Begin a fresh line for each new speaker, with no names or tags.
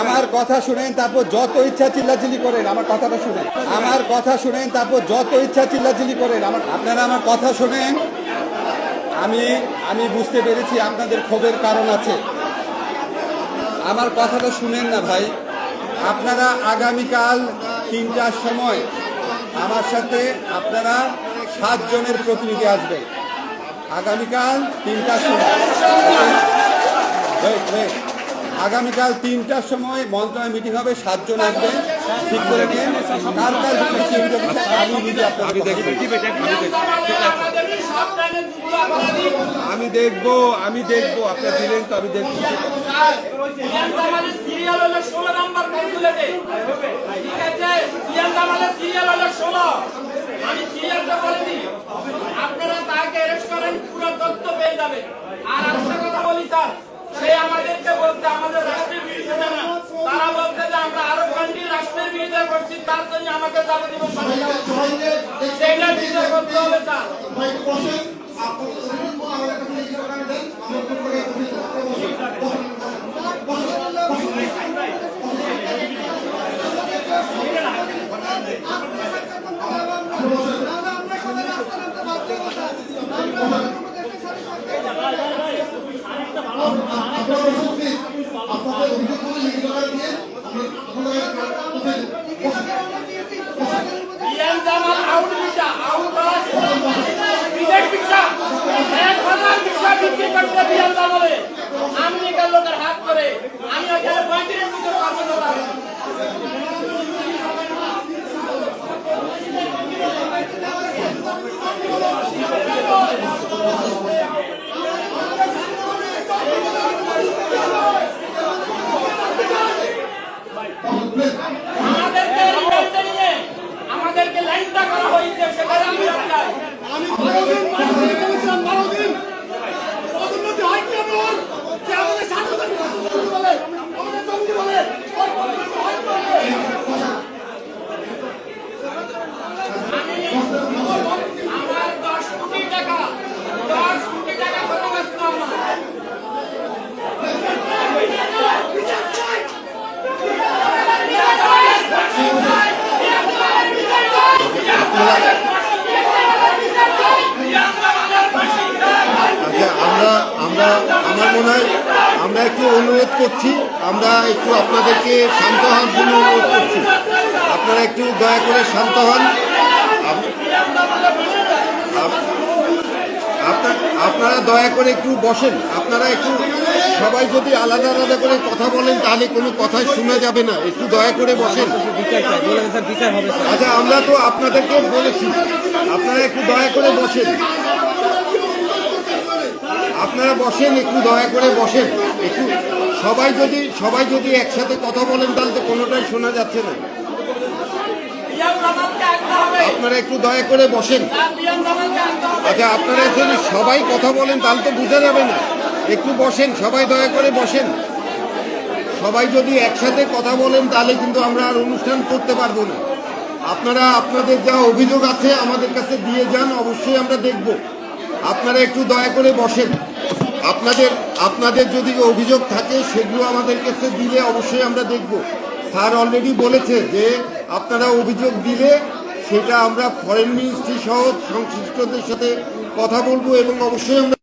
আমার কথা শুনেন, তারপর যত ইচ্ছা চিল্লাচিল্লি করেন, আমার কথাটা শুনেন। আমার কথা শুনেন, তারপর যত ইচ্ছা চিল্লাচিল্লি করেন, আমার আপনারা আমার কথা শুনেন? আমি আমি বুঝতে পেরেছি আপনাদের ক্ষোভের কারণ আছে। আমার কথাটা শুনেন না ভাই। আপনারা আগামীকাল তিনটার সময় আমার সাথে আপনারা সাতজনের প্রতিনিধি আসবে। আগামীকাল তিনটার সময়. আগামীকাল তিনটার সময় মন্ত্রণালয় মিটিং হবে, সাতজন আসবেন, ঠিক করে আমি নিজে আমি দেখব আমি দেখব, আপনার দিলেন তো আমি দেখব।
আপনারা তাকে পুরো তথ্য পেয়ে যাবেন। আর একটা কথা বলি, স্যার, সে আমাদেরকে বলছে আমাদের রাষ্ট্রের বিরুদ্ধে না তারা বলছে যে আমরা আরও কান্ট্রি রাষ্ট্রের বিরুদ্ধে করছি তার জন্য আমাকে যাবতীয় শাস্তি দেওয়া হচ্ছে। সেটা বিচার করতে হবে স্যার বিয়ান আমরা
একটু অনুরোধ করছি, আমরা একটু আপনাদেরকে শান্ত হওয়ার জন্য অনুরোধ করছি। আপনারা একটু দয়া করে শান্ত হন। আপ- আপ- আপনার আপনারা দয়া করে একটু বসেন। আপনারা একটু সবাই যদি আলাদা আলাদা করে কথা বলেন, তাহলে কোনো কথাই শোনা যাবে না। একটু দয়া করে বসেন। আচ্ছা আমরা তো আপনাদেরকে বলেছি। আপনারা একটু দয়া করে বসেন। আপনারা বসেন, একটু দয়া করে বসেন। একটু, সবাই যদি সবাই যদি একসাথে কথা বলেন, তাহলে তো কোনোটাই শোনা যাচ্ছে না। আপনারা একটু দয়া করে বসেন। আচ্ছা আপনারা যদি সবাই কথা বলেন, তাহলে তো বোঝা যাবে না। একটু বসেন, সবাই দয়া করে বসেন। সবাই যদি একসাথে কথা বলেন, তাহলে কিন্তু আমরা আর অনুষ্ঠান করতে পারব না। আপনারা, আপনাদের যা অভিযোগ আছে আমাদের কাছে দিয়ে যান, অবশ্যই আমরা দেখব। আপনারা একটু দয়া করে বসেন। আপনাদের আপনাদের যদি অভিযোগ থাকে, সেগুলো আমাদের কাছে দিলে অবশ্যই আমরা দেখব। স্যার অলরেডি বলেছে যে আপনারা অভিযোগ দিলে সেটা আমরা ফরেন মিনিস্ট্রি সহ সংশ্লিষ্টদের সাথে কথা বলব এবং অবশ্যই আমরা